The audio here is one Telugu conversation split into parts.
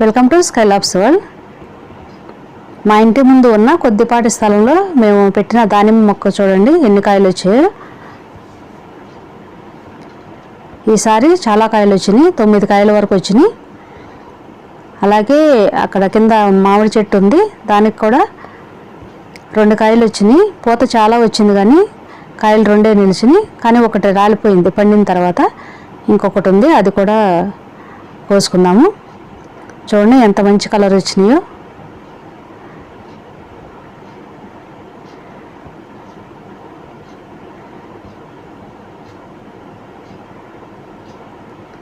వెల్కమ్ టు స్కైలాబ్స్ వరల్డ్ మా ఇంటి ముందు ఉన్న కొద్దిపాటి స్థలంలో మేము పెట్టిన దానిమ్మ మొక్క చూడండి ఎన్ని కాయలు వచ్చాయో. ఈసారి చాలా కాయలు వచ్చినాయి తొమ్మిది కాయల వరకు వచ్చినాయి. అలాగే అక్కడ కింద మామిడి చెట్టు ఉంది దానికి కూడా రెండు కాయలు వచ్చినాయి. పూత చాలా వచ్చింది కానీ కాయలు రెండే నిలిచినాయి కానీ ఒకటి రాలిపోయింది పండిన తర్వాత. ఇంకొకటి ఉంది అది కూడా కోసుకుందాము చూడండి ఎంత మంచి కలర్ వచ్చినాయో.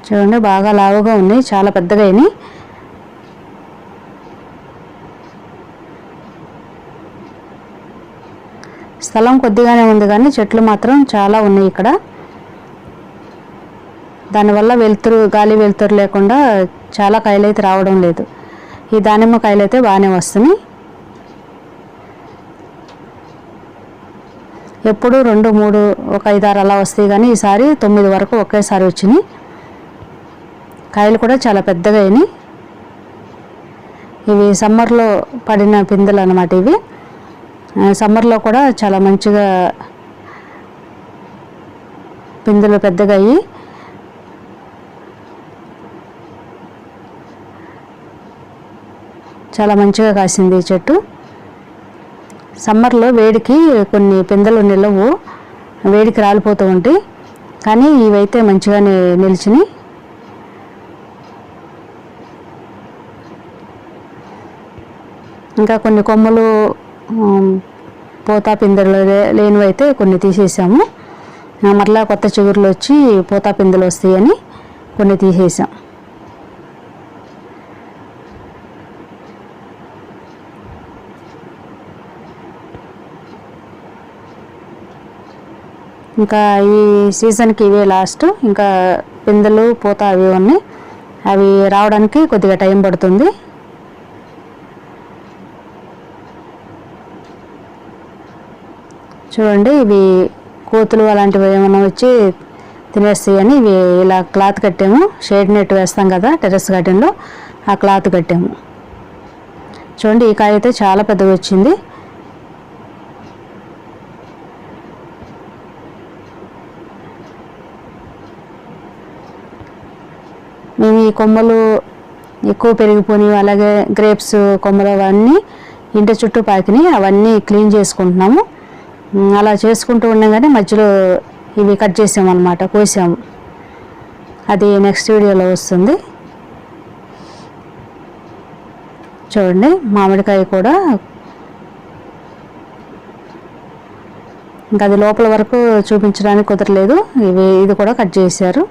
చూడండి బాగా లావుగా ఉన్నాయి చాలా పెద్దగా అయినాయి. స్థలం కొద్దిగానే ఉంది కానీ చెట్లు మాత్రం చాలా ఉన్నాయి ఇక్కడ. దానివల్ల వెలుతురు గాలి వెలుతురు లేకుండా చాలా కాయలు అయితే రావడం లేదు. ఈ దానిమ్మ కాయలు అయితే బాగానే వస్తున్నాయి ఎప్పుడు రెండు మూడు ఒక ఐదారు అలా వస్తాయి కానీ ఈసారి తొమ్మిది వరకు ఒకేసారి వచ్చినాయి కాయలు కూడా చాలా పెద్దగా అయినాయి. ఇవి సమ్మర్లో పడిన పిందెలు అనమాట ఇవి సమ్మర్లో కూడా చాలా మంచిగా పిందెలు పెద్దగా అయ్యి చాలా మంచిగా కాసింది ఈ చెట్టు. సమ్మర్లో వేడికి కొన్ని పిందెలు నిలవు వేడికి రాలిపోతూ ఉంటాయి. కానీ ఇవైతే మంచిగానే నిలిచినాయి. ఇంకా కొన్ని కొమ్మలు పోతా పిందెలు లే- కొన్ని తీసేసాము. మరలా కొత్త చిగురులు వచ్చి పోతా పిందెలు వస్తాయని కొన్ని తీసేసాం. ఇంకా ఈ సీజన్కి ఇవే లాస్ట్. ఇంకా పిందెలు పూత అవి ఉన్నాయి. అవి రావడానికి కొద్దిగా టైం పడుతుంది. చూడండి ఇవి కోతులు అలాంటివి ఏమైనా వచ్చి తినేస్తాయని ఇవి ఇలా క్లాత్ కట్టాము. షేడ్ నెట్ వేస్తాం కదా టెర్రస్ గార్డెన్లో ఆ క్లాత్ కట్టాము. చూడండి ఈ కాయ అయితే చాలా పెద్దగా వచ్చింది. మేము ఈ కొమ్మలు ఎక్కువ పెరిగిపోయి అలాగే గ్రేప్స్ కొమ్మలు అవన్నీ ఇంటి చుట్టూ పాకినాయి. అవన్నీ క్లీన్ చేసుకుంటున్నాము. అలా చేసుకుంటూ ఉండగానే మధ్యలో ఇవి కట్ చేసామన్నమాట కోసాము. అది నెక్స్ట్ వీడియోలో వస్తుంది. చూడండి మామిడికాయ కూడా. ఇంకా అది లోపల వరకు చూపించడానికి కుదరలేదు. ఇవి ఇది కూడా కట్ చేశారు.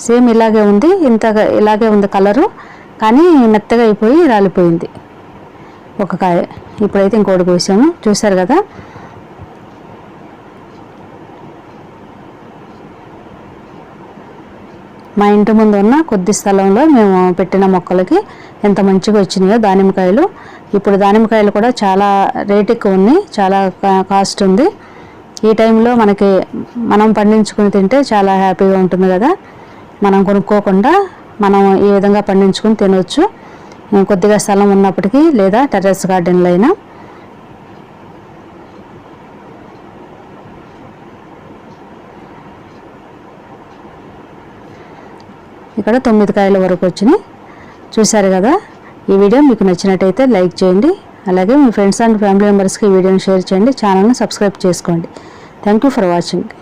సేమ్ ఇలాగే ఉంది ఇంత ఇలాగే ఉంది కలరు కానీ మెత్తగా అయిపోయి రాలిపోయింది. ఒక కాయ. ఇప్పుడైతే ఇంకోటి కోసాము చూసారు కదా? మా ఇంటి ముందు ఉన్న కొద్ది స్థలంలో మేము పెట్టిన మొక్కలకి ఎంత మంచిగా వచ్చినాయో దానిమ్మకాయలు. ఇప్పుడు దానిమ్మకాయలు కూడా చాలా రేట్ ఎక్కువ ఉన్నాయి చాలా కాస్ట్ ఉంది. ఈ టైంలో మనకి మనం పండించుకుని తింటే చాలా హ్యాపీగా ఉంటుంది కదా? మనం కొనుక్కోకుండా మనం ఈ విధంగా పండించుకుని తినవచ్చు కొద్దిగా స్థలం ఉన్నప్పటికీ లేదా టెర్రస్ గార్డెన్లో అయినా ఇక్కడ తొమ్మిది కాయల వరకు వచ్చినాయి. చూశారు కదా? ఈ వీడియో మీకు నచ్చినట్టయితే లైక్ చేయండి. అలాగే మీ ఫ్రెండ్స్ అండ్ ఫ్యామిలీ మెంబర్స్కి ఈ వీడియోని షేర్ చేయండి. ఛానల్ని సబ్స్క్రైబ్ చేసుకోండి. Thank you for watching.